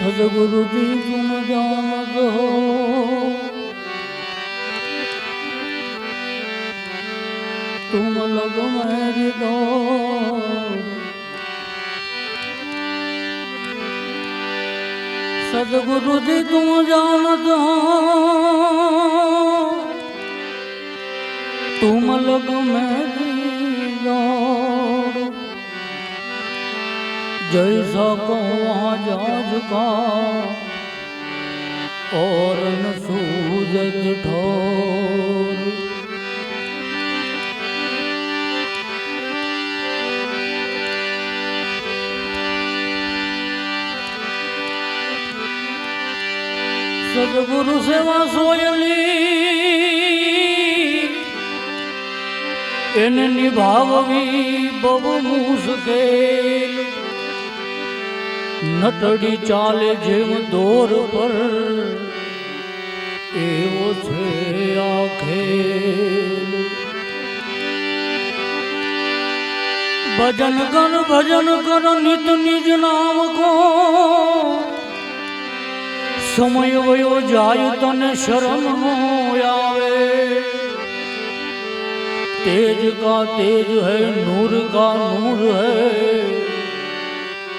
सदगुरु जी तुम जान हो तुम लग मेरी दो सदगुरु जी तुम जान हो तुम लग मेरी दो जय कौआ जाज का और न सूरज ठोर સદગુરુ સેવા સોયલી એને નિભાવવી બહુ મુશ્કેલ નટડી ચાલે જેમ દોર પર. એવો છે આખે. ભજન કર ભજન કર નિત નિજ નામ કો. સમય વયો જાય તને શરમ નો આવે. તેજ કા તેજ હૈ, નૂર કા નૂર હૈ.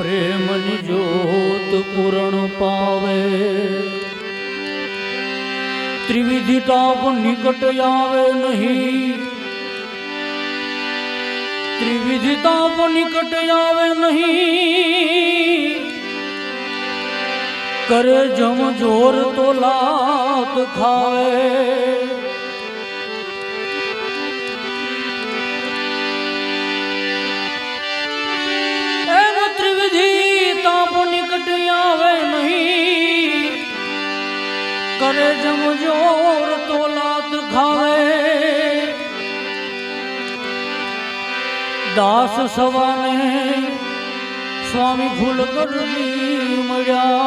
પ્રેમની જ્યોત પૂરણ પાવે. ત્રિવિધિ તાપ નિકટ આવે નહીં. ત્રિવિધિ તાપ નિકટ આવે નહીં. કરે જમ જોર તો લાત ખાવે. કરે જમજોર તો લાત ખાવે. દાસ સવાને સ્વામી ફૂલ કરજી મળ્યા.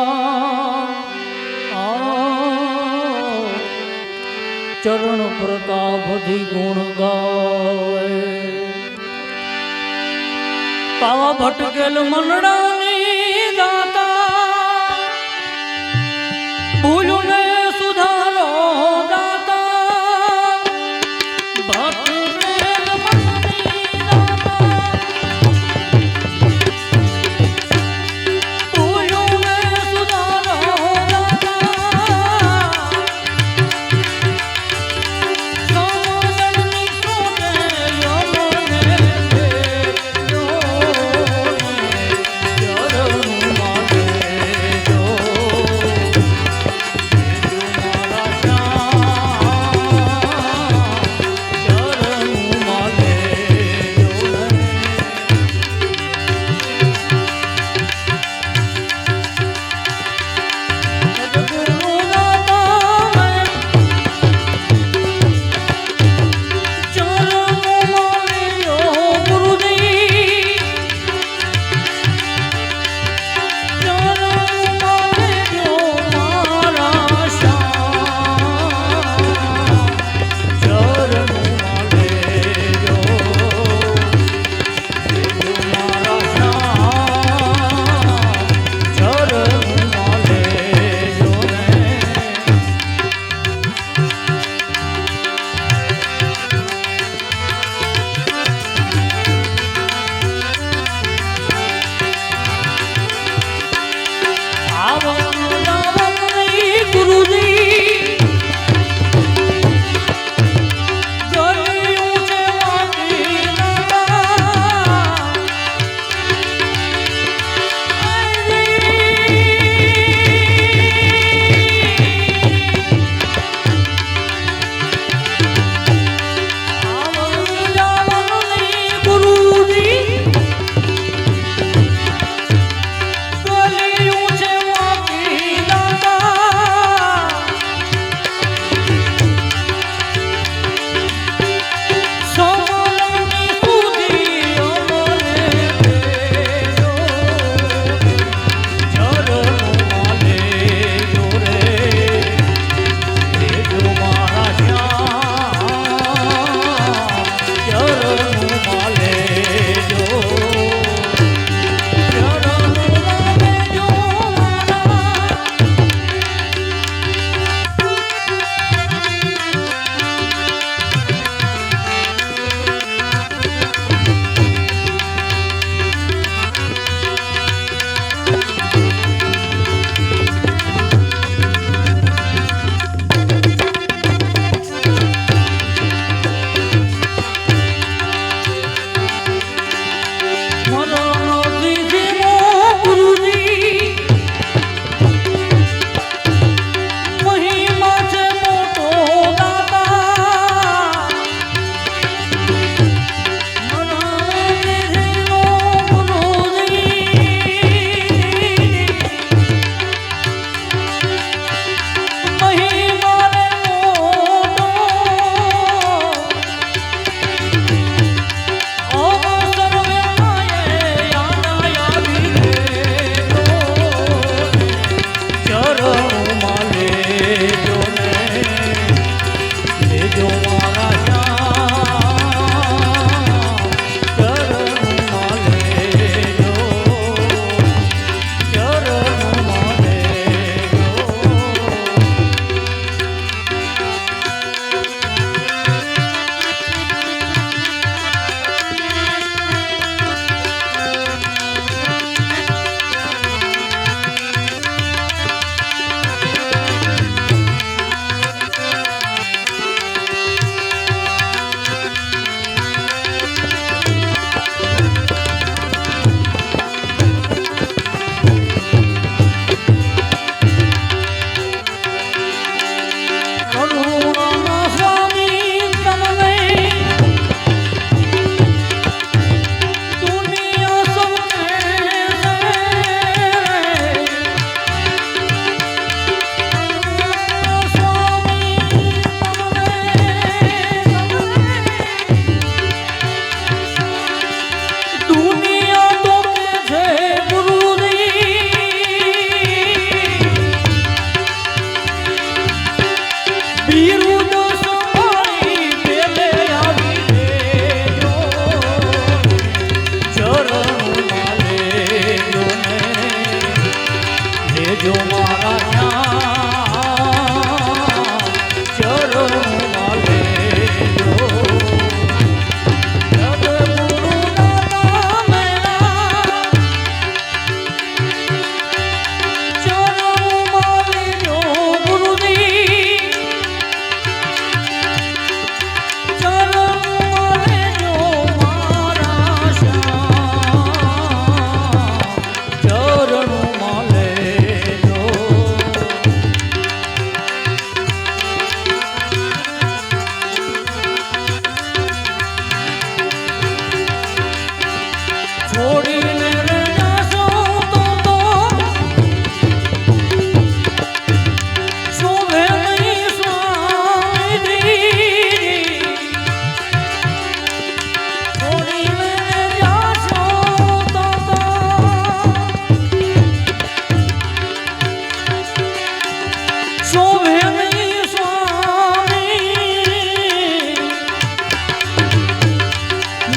ચરણ પ્રતાપથી ગુણ ગાવે. પાવા ભટકેલ મનડાની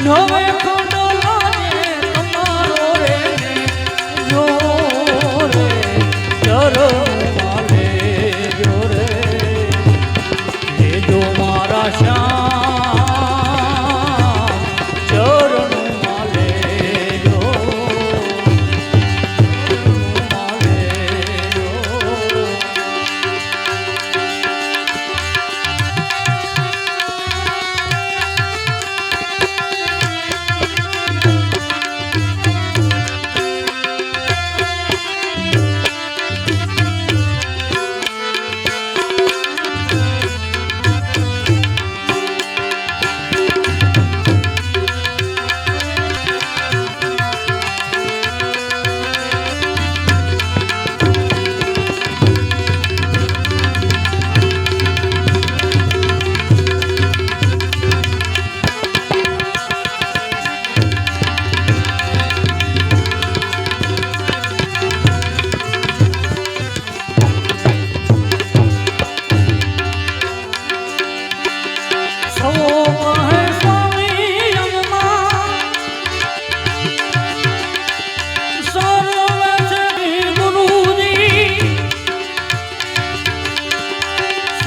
ঢোবে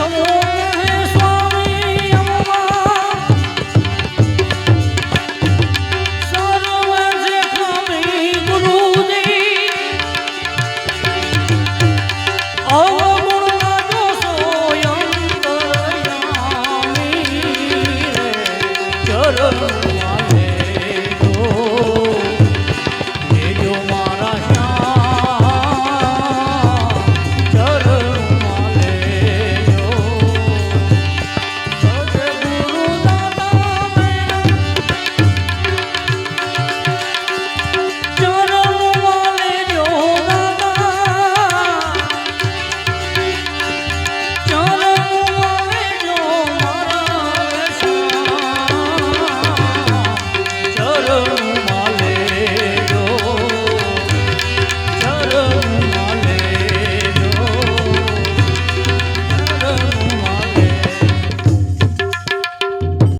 Hello. Hello.